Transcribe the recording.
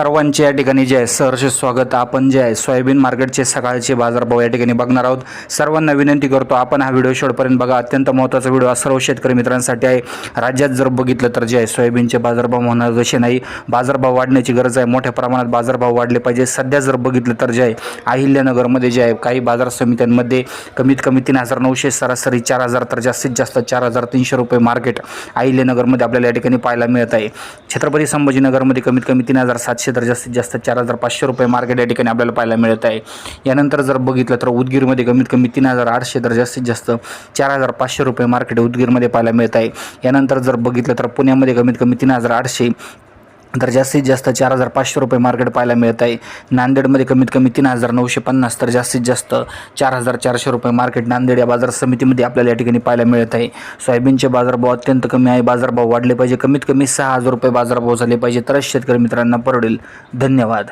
सर्वांचे या ठिकाणी जे आहे सहर्ष स्वागत. आपण जे आहे सोयाबीन मार्केटचे सकाळचे बाजारभाव या ठिकाणी बघणार आहोत. सर्वांना विनंती करतो आपण हा व्हिडिओ शेवटपर्यंत बघा. अत्यंत महत्त्वाचा व्हिडिओ सर्व शेतकरी मित्रांसाठी आहे. राज्यात जर बघितलं तर जे आहे सोयाबीनचे बाजारभाव होणार जसे नाही. बाजारभाव वाढण्याची गरज आहे. मोठ्या प्रमाणात बाजारभाव वाढले पाहिजे. सध्या जर बघितलं तर जे आहे अहिल्यानगरमध्ये जे आहे काही बाजार समित्यांमध्ये कमीत कमी तीन हजार नऊशे सरासरी चार हजार तर जास्तीत जास्त चार हजार तीनशे रुपये मार्केट अहिल्यानगरमध्ये आपल्याला या ठिकाणी पाहायला मिळत आहे. छत्रपती संभाजीनगरमध्ये कमीत कमी तीन हजार सातशे तर जास्तीत जास्त चार हजार पाचशे रुपये मार्केट या ठिकाणी आपल्याला पाहायला मिळत आहे. यानंतर जर बघितलं तर उदगीरमध्ये कमीत कमी तीन हजार आठशे तर जास्तीत जास्त चार हजार पाचशे रुपये मार्केट उदगीरमध्ये पाहायला मिळत आहे. यानंतर जर बघितलं तर पुण्यामध्ये कमीत कमी तीन हजार आठशे तर जास्तीत जास्त चार हजार पाचशे रुपये मार्केट पाहायला मिळत आहे. नांदेडमध्ये कमीत कमी तीन हजार नऊशे पन्नास तर जास्तीत जास्त चार हजार चारशे रुपये मार्केट नांदेड या बाजार समितीमध्ये आपल्याला या ठिकाणी पाहायला मिळत आहे. सोयाबीनचे बाजारभाव अत्यंत कमी आहे. बाजारभाव वाढले पाहिजे. कमीत कमी सहा हजार रुपये बाजारभाव झाले पाहिजे. तरच शेतकरी मित्रांना परवडेल. धन्यवाद.